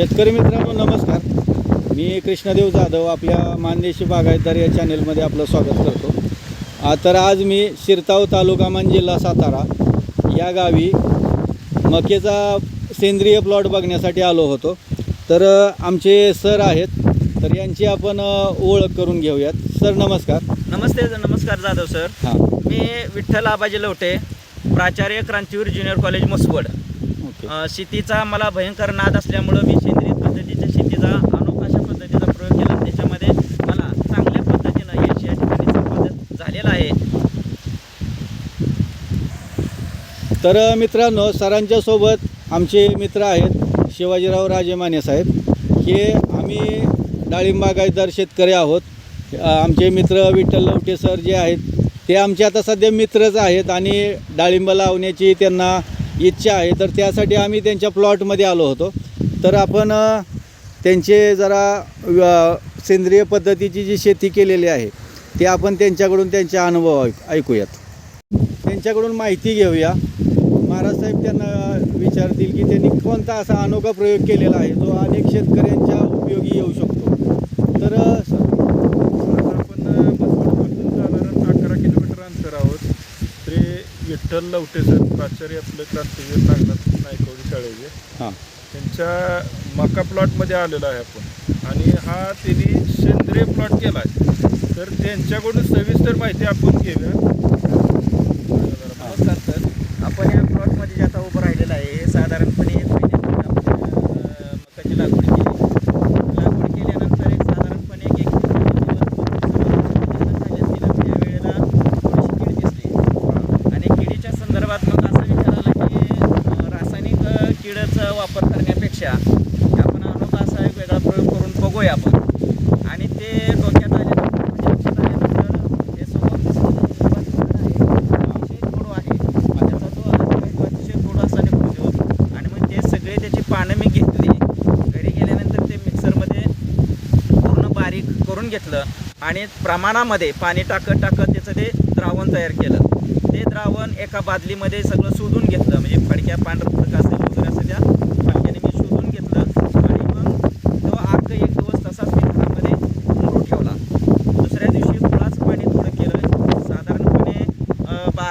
शेतकरी मित्रांनो नमस्कार. मी कृष्णदेव जाधव आपल्या मानदेशी बागायतदार या चॅनेलमध्ये आपलं स्वागत करतो. तर आज मी शिरताव तालुका मान जिल्हा सातारा या गावी मकेचा सेंद्रिय प्लॉट बघण्यासाठी आलो होतो. तर आमचे सर आहेत तर यांची आपण ओळख करून घेऊयात. सर नमस्कार. नमस्ते नमस्कार जाधव सर. हां. मी विठ्ठल आबाजी लवटे प्राचार्य क्रांतीवीर ज्युनियर कॉलेज मसवड. अ, शेतीचा मला भयंकर नाद असल्यामुळं मी सेंद्रिय पद्धतीच्या शेतीचा अनोखाशा पद्धतीचा प्रयोग केला. त्याच्यामध्ये मला चांगल्या पद्धतीनं यश या ठिकाणी संपादन झालेलं आहे. तर मित्रांनो सरांच्या सोबत आमचे मित्र आहेत शिवाजीराव राजे माने साहेब. हे आम्ही डाळिंब बागायतदार शेतकरी आहोत. अ, आमचे मित्र विठ्ठल लवटे सर जे आहेत ते आमचे आता सध्या मित्रच आहेत आणि डाळिंब लावण्याची त्यांना इच्छा आहे. तर त्यासाठी आम्ही त्यांच्या प्लॉटमध्ये आलो होतो. तर आपण त्यांचे जरा सेंद्रिय पद्धतीची जी शेती केलेली आहे ते आपण त्यांच्याकडून त्यांचे अनुभव ऐक ऐकूयात. त्यांच्याकडून माहिती घेऊया. महाराज साहेब त्यांना विचारतील की त्यांनी कोणता असा अनोखा प्रयोग केलेला आहे जो अनेक शेतकऱ्यांच्या उपयोगी येऊ शकतो. तर अ, स- आज आपण बसवडपासून साधारण अकरा किलोमीटर अंतर आहोत श्री विठ्ठल लवटे सर प्राचार्य आपलं क्रांतीवीर नागनाथ नायकवडी शाळेचे. हां. त्यांच्या मका प्लॉटमध्ये आलेलो आहे आपण. आणि हा त्यांनी सेंद्रिय प्लॉट केला आहे. तर त्यांच्याकडून सविस्तर माहिती आपण घेऊया. नमस्कार सर. आपण या प्लॉटमध्ये जे आता उभं राहिलेलं आहे हे साधारणपणे एक महिन्यापूर्वी आपण अ, मकाची लागवड केली लागवड केल्यानंतर एक साधारणपणे एक एक त्यावेळेला थोडीशी कीड दिसली आणि किडीच्या संदर्भात मग असा विचार आला की अ, रासायनिक अ, किडाचा वापर करण्यापेक्षा आपण अनोखा असा एक वेगळा प्रयोग करून बघूया आपण. आणि ते डोक्यात आल्यानंतर आल्यानंतर हे आहे अतिशय गोड आहे. त्याचा तो अतिशय गोड असा निघतो आणि मग ते सगळे त्याची पानं मी घेतली. घरी गेल्यानंतर ते मिक्सरमध्ये पूर्ण बारीक करून घेतलं. आणि प्रमाणामध्ये पाणी टाकत टाकत त्याचं ते द्रावण तयार केलं. ते द्रावण एका बादलीमध्ये सगळं शोधून घेतलं. म्हणजे फडक्या पांढरं फडकं असेल वगैरे असं त्या फडक्याने मी शोधून घेतलं आणि मग तो अर्क एक दिवस तसाच मी घरामध्ये मुरू ठेवला दुसऱ्या दिवशी गुळाचं पाणी थोडं केलं साधारणपणे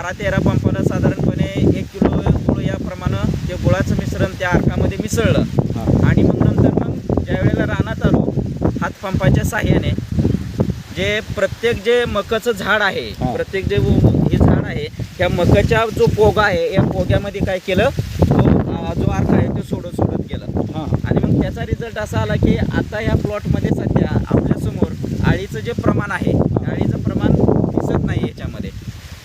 बारा तेरा पंपाला साधारणपणे एक किलो गुळ याप्रमाणे ते गुळाचं मिश्रण त्या अर्कामध्ये मिसळलं. आणि मग नंतर मग ज्या वेळेला रानात आलो हातपंपाच्या साह्याने जे प्रत्येक जे मकाचं झाड आहे. प्रत्येक जे हे झाड आहे त्या मकाच्या जो पोगा आहे या पोग्यामध्ये काय केलं तो जो अर्क आहे तो सोडत सोडत गेलं. आणि मग त्याचा रिझल्ट असा आला की आता या प्लॉटमध्ये सध्या आपल्यासमोर आळीचं जे प्रमाण आहे आळीचं प्रमाण दिसत नाही याच्यामध्ये.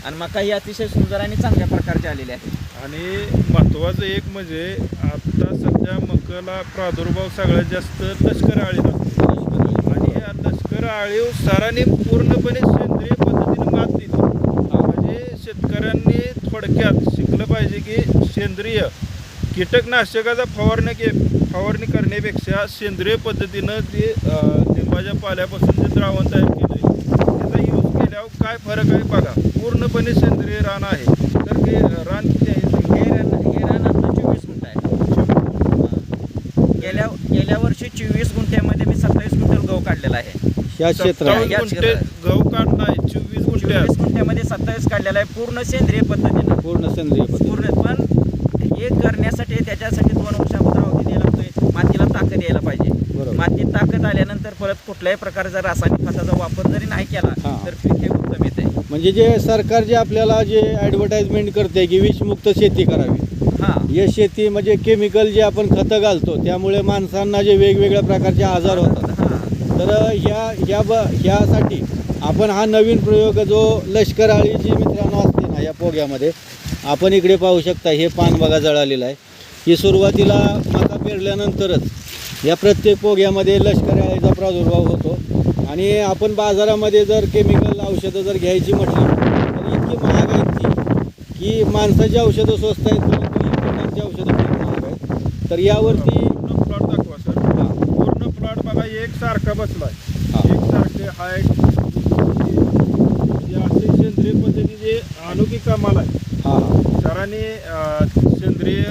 आणि मका ही अतिशय सुंदर आणि चांगल्या प्रकारचे आलेले आहे. आणि महत्त्वाचं एक म्हणजे आता सध्या मकाला प्रादुर्भाव सगळ्यात जास्त लष्कर आळी आणि या लष्कर आळीव सरांनी पूर्णपणे सेंद्रिय पद्धतीने मात दिली. म्हणजे शेतकऱ्यांनी थोडक्यात शिकलं पाहिजे की सेंद्रिय कीटकनाशकाचा फवारणी के फवारणी करण्यापेक्षा सेंद्रिय पद्धतीनं ते लिंबाच्या पाल्यापासून जे द्रावण तयार केलं त्याचा यूज केल्यावर काय फरक आहे? बघा पूर्णपणे सेंद्रिय रान आहे. तर ते रान किती आहे? हे रान हे रान आपलं चोवीस गुंठ आहे. गेल्या गेल्या वर्षी चोवीस गुंठ्यामध्ये मी सत्तावीस क्विंटल गहू काढलेला आहे. ह्या क्षेत्रात. सत्तावन्न या गुंठे क्षेत्रात. गहू काढलाय चोवीस चोवीस गुंठ्यामध्ये सत्तावीस काढलेला आहे पूर्ण सेंद्रिय पद्धतीनं. पूर्ण सेंद्रिय पद्धती पूर्ण पण हे करण्यासाठी त्याच्यासाठी दोन वर्ष अगोदर अवधी द्यायला लागतोय. मातीला ताकद यायला पाहिजे. बरोबर. मातीत ताकद आल्यानंतर परत कुठल्याही प्रकारचा रासायनिक खताचा वापर जरी नाही केला हां. तर पीक हे म्हणजे जे सरकार जे आपल्याला जे ॲडव्हर्टाइजमेंट करते की विषमुक्त शेती करावी. हां. हे शेती म्हणजे केमिकल जे आपण खतं घालतो त्यामुळे माणसांना जे वेगवेगळ्या प्रकारचे आजार होतात. तर ह्या ह्या ब ह्यासाठी आपण हा नवीन प्रयोग जो लष्कर आळी जी मित्रांनो असते ना या पोग्यामध्ये आपण इकडे पाहू शकता हे पान बघा जळालेलं आहे. ही सुरुवातीला मका पेरल्यानंतरच या प्रत्येक पोग्यामध्ये लष्कर आळीचा प्रादुर्भाव होतो. आणि आपण बाजारामध्ये जर केमिकल औषधं जर घ्यायची म्हटली तर इतकी महाग आहेत ती की माणसाची औषधं स्वस्त आहेत परंतु औषधं खूप महाग आहेत. तर यावरती पूर्ण प्लॉट दाखवा सर पूर्ण प्लॉट बघा एक सारखा बसलाय. हां. एक सारखे हाईट म्हणजे असे सेंद्रिय पद्धतीचे अनोखी कमाल आहे हां सरांनी सेंद्रिय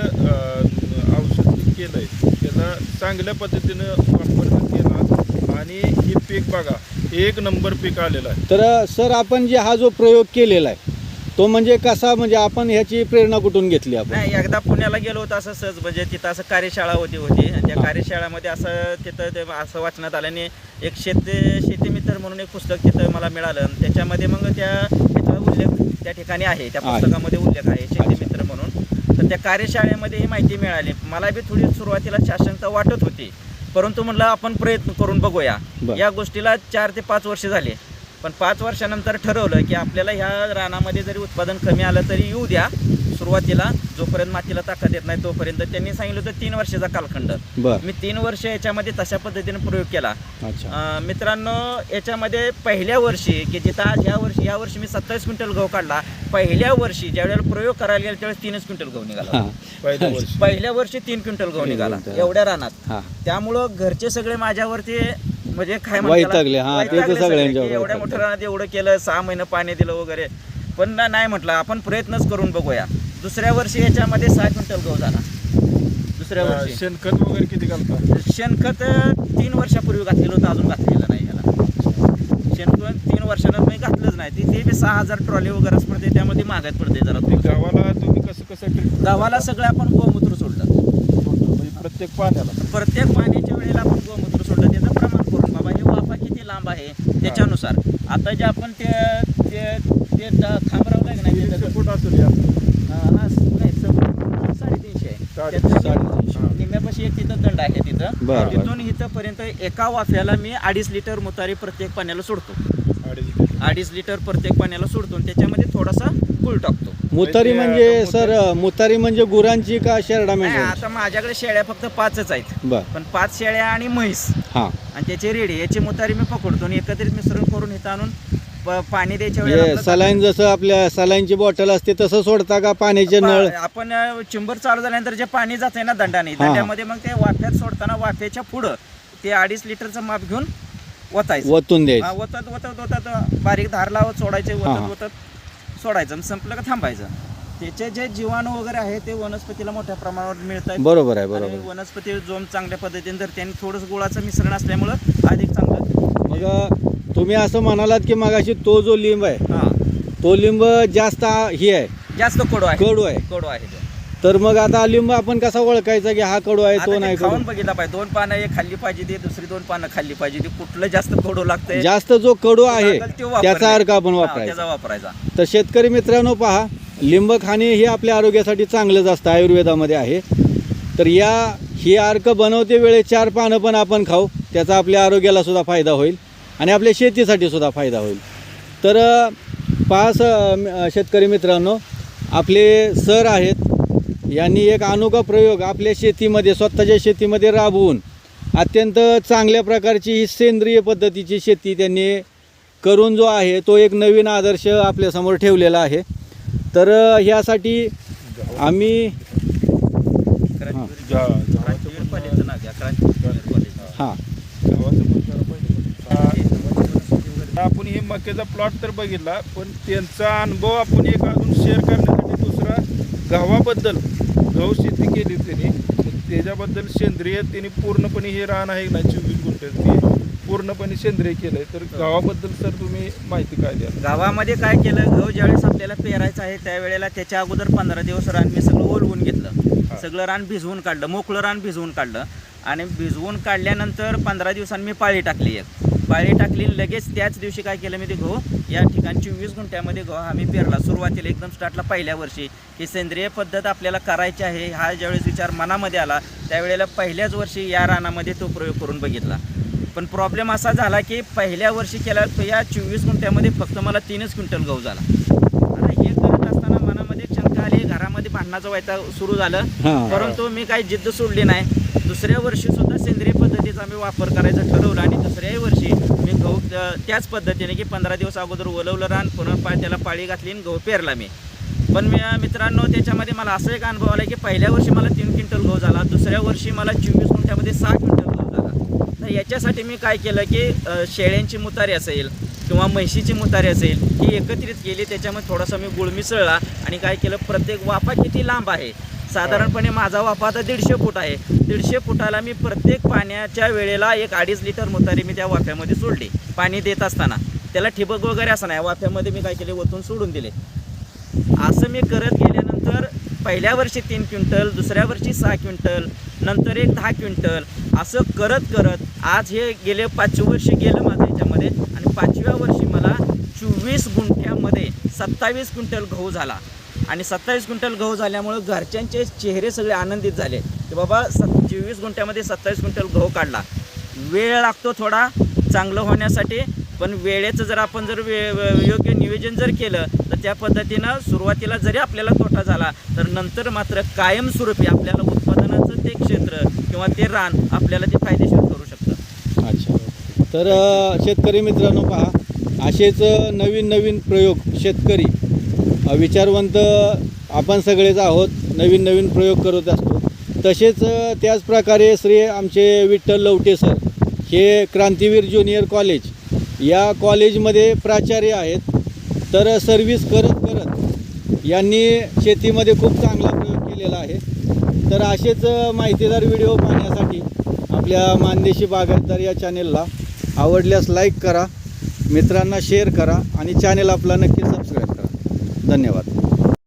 औषध केलंय. त्याचा चांगल्या पद्धतीनं वापर केला. आणि हे पीक बघा एक नंबर पीक आलेलं आहे. तर सर आपण जे हा जो प्रयोग केलेला आहे तो म्हणजे कसा म्हणजे आपण ह्याची प्रेरणा कुठून घेतली आपण? नाही एकदा पुण्याला गेलो होतो असं सहज म्हणजे तिथं असं कार्यशाळा होती होती. आणि त्या. कार्यशाळामध्ये असं तिथं ते असं वाचण्यात आलं. आणि एक शेती शेतीमित्र म्हणून एक पुस्तक तिथं मला मिळालं. आणि त्याच्यामध्ये मग त्या त्याचा उल्लेख त्या ठिकाणी आहे. त्या आहे. पुस्तकामध्ये उल्लेख आहे शेतीमित्र म्हणून. तर त्या कार्यशाळेमध्ये ही माहिती मिळाली. मला बी थोडी सुरुवातीला शासनता वाटत होती. परंतु म्हणलं आपण प्रयत्न करून बघूया. बरं. या गोष्टीला चार ते पाच वर्ष झाले. पण पाच वर्षानंतर ठरवलं की आपल्याला ह्या रानामध्ये जरी उत्पादन कमी आलं तरी येऊ द्या. सुरुवातीला जोपर्यंत मातीला ताकद येत नाही तोपर्यंत त्यांनी सांगितलं होतं तीन वर्षाचा कालखंड. बर. मी तीन वर्ष याच्यामध्ये तशा पद्धतीने प्रयोग केला. अच्छा. अं, मित्रांनो याच्यामध्ये पहिल्या वर्षी की जिथं आज ह्या वर्षी या वर्षी मी सत्तावीस क्विंटल गहू काढला. पहिल्या वर्षी ज्यावेळेला प्रयोग करायला गेला त्यावेळेस तीनच क्विंटल गहू निघाला. हां. पहिल्या वर्षी. पहिल्या वर्षी तीन क्विंटल गहू निघाला क्विंटल. एवढ्या रानात. हां. त्यामुळं घरचे सगळे माझ्यावरती म्हणजे काय म्हणतात त्याला? वैतागले, हा, ते तर वैतागले सगळे, सगळ्यांच्यावर की एवढ्या वैतागले. मोठ्या रानात एवढं केलं सहा महिने पाणी दिलं वगैरे. पण ना- नाही म्हटलं आपण प्रयत्नच करून बघूया. दुसऱ्या वर्षी याच्यामध्ये सहा क्विंटल गहू झाला. दुसऱ्या वर्षी. शेणखत वगैरे किती घालता? शेणखत तीन वर्षापूर्वी घातलेलं होतं अजून घातलेलं नाही ह्याला शेणखत तीन वर्षानं मी घातलंच नाही. ते- ते बी सहा हजार ट्रॉली वगैरेच पडते त्यामध्ये महागात पडते जरा ते थोडं. गावाला तुम्ही कसं कसं गावाला? सगळं आपण गोमूत्र सोडलं म्हणजे प्रत्येक पाण्याला. प्रत्येक पाण्याच्या वेळेला आपण गोमूत्र सोडलं त्याचं प्रमाण करून. बाबा हे वाफा किती लांब आहे? त्याच्यानुसार. आता जे आपण ते ते ते ड- खांब लावलंय का नाही ते किती दगड? फूट असेल या. हा, नाही साडेतीनशे आहे. निम्म्यापाशी एक तिथं दंड आहे तिथं. बरं, बरं. तिथून इथंपर्यंत एका वाफ्याला मी अडीच लिटर मुतारी प्रत्येक पाण्याला सोडतो. अडीच लिटर. प्रत्येक पाण्याला सोडतो आणि त्याच्यामध्ये थोडासा गुळ टाकतो. मुतारी म्हणजे म्हणजे सर मुतारी म्हणजे गुरांची का शेरडा मेंढ्या आता माझ्याकडे शेळ्या फक्त पाचच आहेत. बर. पण पाच शेळ्या आणि म्हैस. हां. आणि त्याचे रेडी याची मुतारी मी पकडतो आणि एकत्रित मिश्रण करून इथं आणून प- पाणी द्यायच्या वेळेला म्हणजे आपलं- सलाईन जसं आपल्या सलाईनची बॉटल असते तसं सोडता का पाण्याचे नळ? पा- आपण अ, चिंबर चालू झाल्यानंतर जे पाणी जात आहे ना दंडाने हा. दंड्यामध्ये मग ते वाफ्यात सोडताना वाफ्याच्या पुढं ते अडीच लिटरचं माप घेऊन ओतायचं वतून हा, द्यायचं ओतत ओतत ओतत बारीक धार लावत सोडायचे हा, हा. ओतत ओतत सोडायचं आणि संपलं का थांबायचं. त्याचे जे जीवाणू वगैरे आहे ते वनस्पतीला मोठ्या प्रमाणावर मिळत आहेत बरोबर आहे आणि बरोबर वनस्पती जोम चांगल्या पद्धतीने धरते आणि थोडंसं गुळाचं मिश्रण असल्यामुळं अधिक चांगलं. मग तुम्ही असं म्हणालात की मगाशी तो जो लिंब आहे हा. तो लिंब जास्त हे आहे. जास्त कडू आहे. कडू आहे. कडू आहे तो. तर मग आता लिंब आपण कसा ओळखायचा की हा कडू आहे आता तो नाही खाऊन कडू? बघितला पाहिजे. दोन पानं एक खाल्ली पाहिजे ती दुसरी दोन पानं खाल्ली पाहिजे ती. कुठलं जास्त कडू लागतंय? जास्त जो कडू आहे लागेल ते वापरणे. त्याचा अर्क आपण हा, वापरायचा. त्याचा वापरायचा. तर शेतकरी मित्रांनो पहा लिंब खाणे हे आपल्या आरोग्यासाठी चांगलंच असतं आयुर्वेदामध्ये आहे. तर या ही अर्क बनवते वेळे चार पानं पण आपण खाऊ त्याचा आपल्या आरोग्याला सुद्धा फायदा होईल. आणि आपल्या शेतीसाठी सुद्धा फायदा होईल. तर अ, शेतकरी मित्रांनो आपले सर आहेत. यांनी एक अनोखा प्रयोग आपल्या शेतीमध्ये स्वतःच्या शेतीमध्ये राबवून अत्यंत चांगल्या प्रकारची ही सेंद्रिय पद्धतीची शेती त्यांनी करून जो आहे तो एक नवीन आदर्श आपल्यासमोर ठेवलेला आहे. तर ह्यासाठी आम्ही क्रांतीवीर- जा- जा- क्रांतीवीर कॉलेजचं नाव घ्या, क्रांतीवीर कॉलेज. हां गावाचं पण जरा पाहिजे. हा, आपण हे मक्याचा प्लॉट तर बघितला पण त्यांचा अनुभव आपण एक अजून शेअर करण्यासाठी दुसरा गव्हाबद्दल गहू शेती केली त्यांनी त्याच्याबद्दल सेंद्रिय त्यांनी पूर्णपणे हे रान आहे ना चोवीस गुंठे ते पूर्णपणे सेंद्रिय केलंय. तर गावाबद्दल सर तुम्ही माहिती काय द्या गावामध्ये काय केलं गहू ज्यावेळेस आपल्याला पेरायचं आहे त्यावेळेला त्याच्या अगोदर पंधरा दिवस रान मी सगळं ओलवून घेतलं. सगळं रान भिजवून काढलं मोकळं रान भिजवून काढलं. आणि भिजवून काढल्यानंतर पंधरा दिवसांनी मी पाळी टाकली एक. पाळी टाकली लगेच त्याच दिवशी काय केलं मी ते गहू या ठिकाणी चोवीस गुंठ्यामध्ये गहू आम्ही पेरला. सुरुवातीला एकदम स्टार्टला पहिल्या वर्षी. की सेंद्रिय पद्धत आपल्याला करायची आहे. हा ज्यावेळेस विचार मनामध्ये आला त्यावेळेला पहिल्याच वर्षी या रानामध्ये तो प्रयोग करून बघितला. पण प्रॉब्लेम असा झाला की पहिल्या वर्षी केला तो या चोवीस गुंठ्यामध्ये फक्त मला तीनच क्विंटल गहू झाला. आता हे करत असताना मनामध्ये शंका आली घरामध्ये भांडणाचं व्हायचा सुरू झालं. परंतु मी काही जिद्द सोडली नाही. दुसऱ्या वर्षी सुद्धा सेंद्रिय पद्धतीचा वापर करायचं ठरवलं आणि दुसऱ्याही वर्षी मी गहू त्याच पद्धतीने की पंधरा दिवस अगोदर ओलवलं रान पुन्हा पा त्याला पाळी घातली आणि गहू पेरला मी. पण मी मित्रांनो त्याच्यामध्ये मला असं एक अनुभव आला की पहिल्या वर्षी मला तीन क्विंटल गहू झाला दुसऱ्या वर्षी मला चोवीस गुंठ्यामध्ये सहा क्विंटल गहू झाला. तर याच्यासाठी मी काय केलं की शेळ्यांची मुतारी असेल किंवा म्हैशीची मुतारी असेल ही एकत्रित केली त्याच्यामध्ये थोडासा मी गुळ मिसळला आणि काय केलं प्रत्येक वाफा किती लांब आहे साधारणपणे माझा वाफा आता दीडशे फूट आहे. दीडशे फुटाला मी प्रत्येक पाण्याच्या वेळेला एक अडीच लिटर मुतारी मी त्या वाफ्यामध्ये सोडली. पाणी देत असताना. त्याला ठिबक वगैरे असं नाही. वाफ्यामध्ये मी काय केले? ओतून सोडून दिले. असं मी करत गेल्यानंतर पहिल्या वर्षी तीन क्विंटल दुसऱ्या वर्षी सहा क्विंटल नंतर एक दहा क्विंटल. असं करत करत आज हे गेले पाचवे वर्ष गेलं माझं याच्यामध्ये. आणि पाचव्या वर्षी मला चोवीस गुंठ्यामध्ये सत्तावीस क्विंटल गहू झाला. आणि सत्तावीस क्विंटल गहू झाल्यामुळं घरच्यांचे चेहरे सगळे आनंदित झाले. की बाबा सत् चोवीस गुंठ्यामध्ये सत्तावीस क्विंटल गहू काढला. वेळ लागतो थोडा चांगलं होण्यासाठी पण वेळेचं जर आपण जर वे योग्य नियोजन जर केलं तर त्या पद्धतीनं सुरुवातीला जरी आपल्याला तोटा झाला तर नंतर मात्र कायमस्वरूपी आपल्याला उत्पादनाचं ते क्षेत्र किंवा ते रान आपल्याला ते फायदेशीर करू शकतं. अच्छा. तर शेतकरी मित्रांनो पहा असेच नवीन नवीन प्रयोग शेतकरी विचारवंत आपण सगळेच आहोत नवीन नवीन प्रयोग करत असतो. तसेच त्याचप्रकारे त्याच प्रकारे श्री आमचे विठ्ठल लवटे सर हे क्रांतीवीर ज्युनियर कॉलेज या कॉलेजमध्ये प्राचार्य आहेत. तर सर्व्हिस करत करत यांनी शेतीमध्ये खूप चांगला प्रयोग केलेला आहे. तर असेच माहितीदार व्हिडिओ पाहण्यासाठी आपल्या मानदेशी बागायतदार या चॅनेलला आवडल्यास लाईक करा मित्रांना शेअर करा आणि चॅनेल आपला नक्की सबस्क्राईब धन्यवाद.